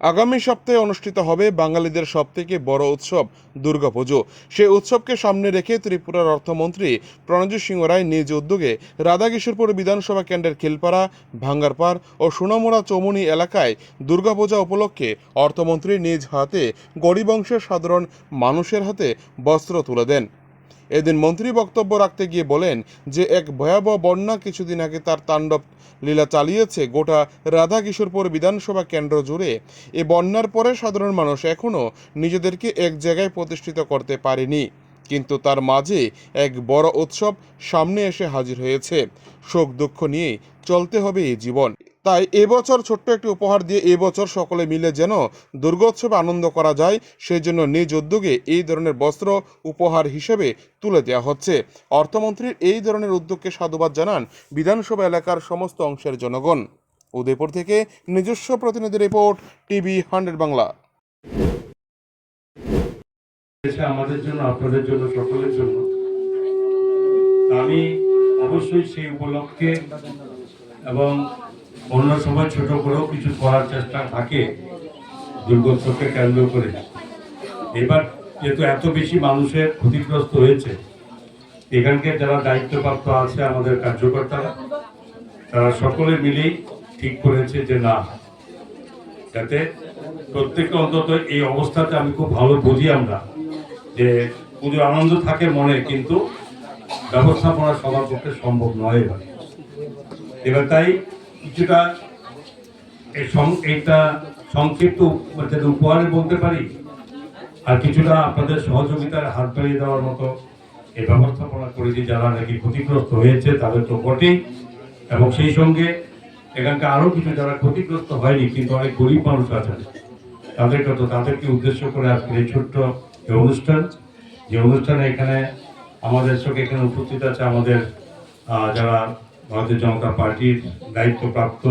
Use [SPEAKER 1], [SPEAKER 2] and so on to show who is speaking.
[SPEAKER 1] আগামী সপ্তাহে অনুষ্ঠিত হবে বাঙালিদের সবথেকে বড় উৎসব দুর্গাপুজো। সেই উৎসবকে সামনে রেখে ত্রিপুরার অর্থমন্ত্রী প্রণজিৎ সিংহ রায় নিজ উদ্যোগে রাধাকিশোরপুর বিধানসভা কেন্দ্রের খিলপাড়া, ভাঙ্গারপাড় ও সোনামুড়া চৌমুনি এলাকায় দুর্গাপূজা উপলক্ষে অর্থমন্ত্রী নিজ হাতে গরিব অংশের সাধারণ মানুষের হাতে বস্ত্র তুলে দেন। এদিন মন্ত্রী বক্তব্য রাখতে গিয়ে বলেন যে, এক ভয়াবহ বন্যা কিছুদিন আগে তার তাণ্ডব লীলা চালিয়েছে গোটা রাধা কিশোরপুর বিধানসভা কেন্দ্র জুড়ে। এ বন্যার পরে সাধারণ মানুষ এখনও নিজেদেরকে এক জায়গায় প্রতিষ্ঠিত করতে পারেনি। কিন্তু তার মাঝে এক বড় উৎসব সামনে এসে হাজির হয়েছে। শোক দুঃখ নিয়ে চলতে হবে এই জীবন। তাই এবছর ছোট্ট একটি উপহার দিয়ে এবছর সকলে মিলে যেন দুর্গোৎসবে আনন্দ করা যায়, সেই জন্য নিজ উদ্যোগে এই ধরনের বস্ত্র উপহার হিসেবে তুলে দেওয়া হচ্ছে। অর্থমন্ত্রীর এই ধরনের উদ্যোগকে সাধুবাদ জানান বিধানসভা এলাকার সমস্ত অংশের জনগণ। উদয়পুর থেকে নিজস্ব প্রতিনিধি রিপোর্ট, টিভি হান্ড্রেড বাংলা।
[SPEAKER 2] আমাদের জন্য, আপনাদের জন্য, সকলের জন্য। আমি অবশ্যই সেই উপলক্ষে এবং অন্য সময় ছোট করেও কিছু করার চেষ্টা থাকে, দুর্গোৎসবকে কেন্দ্র করে। এবার যেহেতু এত বেশি মানুষের ক্ষতিগ্রস্ত হয়েছে, এখানকার যারা দায়িত্বপ্রাপ্ত আছে আমাদের কার্যকর্তারা, তারা সকলে মিলেই ঠিক করেছে যে না, যাতে প্রত্যেকটা অন্তত এই অবস্থাতে আমি খুব ভালো বুঝি আমরা যে পুজো আনন্দ থাকে মনে, কিন্তু ব্যবস্থাপনা সবার পক্ষে সম্ভব নয় এবার। এবার তাই কিছুটা এইটা সংক্ষিপ্ত উপহারে বলতে পারি, আর কিছুটা আপনাদের সহযোগিতার হাত বাড়িয়ে দেওয়ার মতো এই ব্যবস্থাপনা করেছি যারা নাকি ক্ষতিগ্রস্ত হয়েছে, তাদের তো বটেই। এবং সেই সঙ্গে এখানকার আরও কিছু যারা ক্ষতিগ্রস্ত হয়নি, কিন্তু অনেক গরিব মানুষ আছেন, তাদেরকে তো তাদেরকে উদ্দেশ্য করে আজকের এই ছোট্ট এই অনুষ্ঠান। যে অনুষ্ঠানে এখানে আমাদের সঙ্গে এখানে উপস্থিত আছে আমাদের যারা ভারতীয় জনতা পার্টির দায়িত্বপ্রাপ্ত